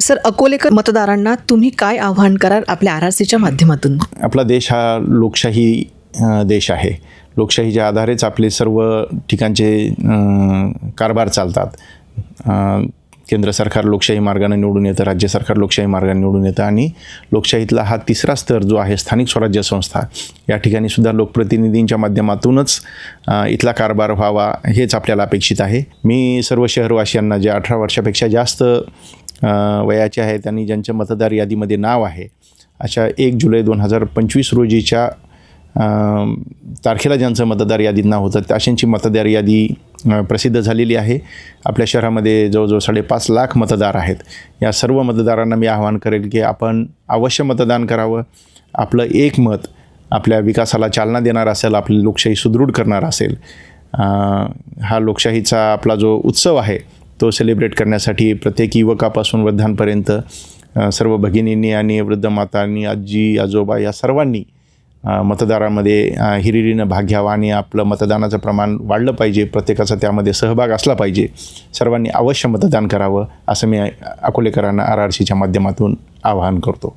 Sir अकोलेकर मतदारांना तुम्ही काय आव्हान कराल आपल्या आर आर सीच्या माध्यमातून? आपला देश हा लोकशाही देश आहे. लोकशाहीच्या आधारेच आपले सर्व ठिकाणचे कारभार चालतात. केंद्र सरकार लोकशाही मार्गाने निवडून येतं राज्य सरकार लोकशाही मार्गाने निवडून येतं आणि लोकशाहीतला हा तिसरा स्तर जो आहे स्थानिक स्वराज्य संस्था या ठिकाणी सुद्धा लोकप्रतिनिधींच्या माध्यमातूनच इथला कारभार व्हावा हेच आपल्याला अपेक्षित आहे. मी सर्व शहरवासियांना जे अठरा वर्षापेक्षा जास्त वयाचे आहेत आणि ज्यांच्या मतदार यादीमध्ये नाव आहे अशा एक जुलै दोन हजार पंचवीस रोजीच्या तारखेला ज्यांचं मतदार यादीत नाव होतं अशांची मतदार यादी प्रसिद्ध झालेली आहे. आपल्या शहरामध्ये जवळजवळ साडेपाच लाख मतदार आहेत. या सर्व मतदारांना मी आवाहन करेल की आपण अवश्य मतदान करावं. आपलं एक मत आपल्या विकासाला चालना देणार असेल आपली लोकशाही सुदृढ करणार असेल. हा लोकशाहीचा आपला जो उत्सव आहे तो सेलिब्रेट करण्यासाठी प्रत्येक युवकापासून वृद्धांपर्यंत सर्व भगिनींनी आणि वृद्ध मातांनी आजी आजोबा या सर्वांनी मतदारामध्ये हिरिरीनं भाग घ्यावा आणि आपलं मतदानाचं प्रमाण वाढलं पाहिजे. प्रत्येकाचा त्यामध्ये सहभाग असला पाहिजे. सर्वांनी अवश्य मतदान करावं असं मी अकोलेकरांना आर आर सीच्या माध्यमातून आवाहन करतो.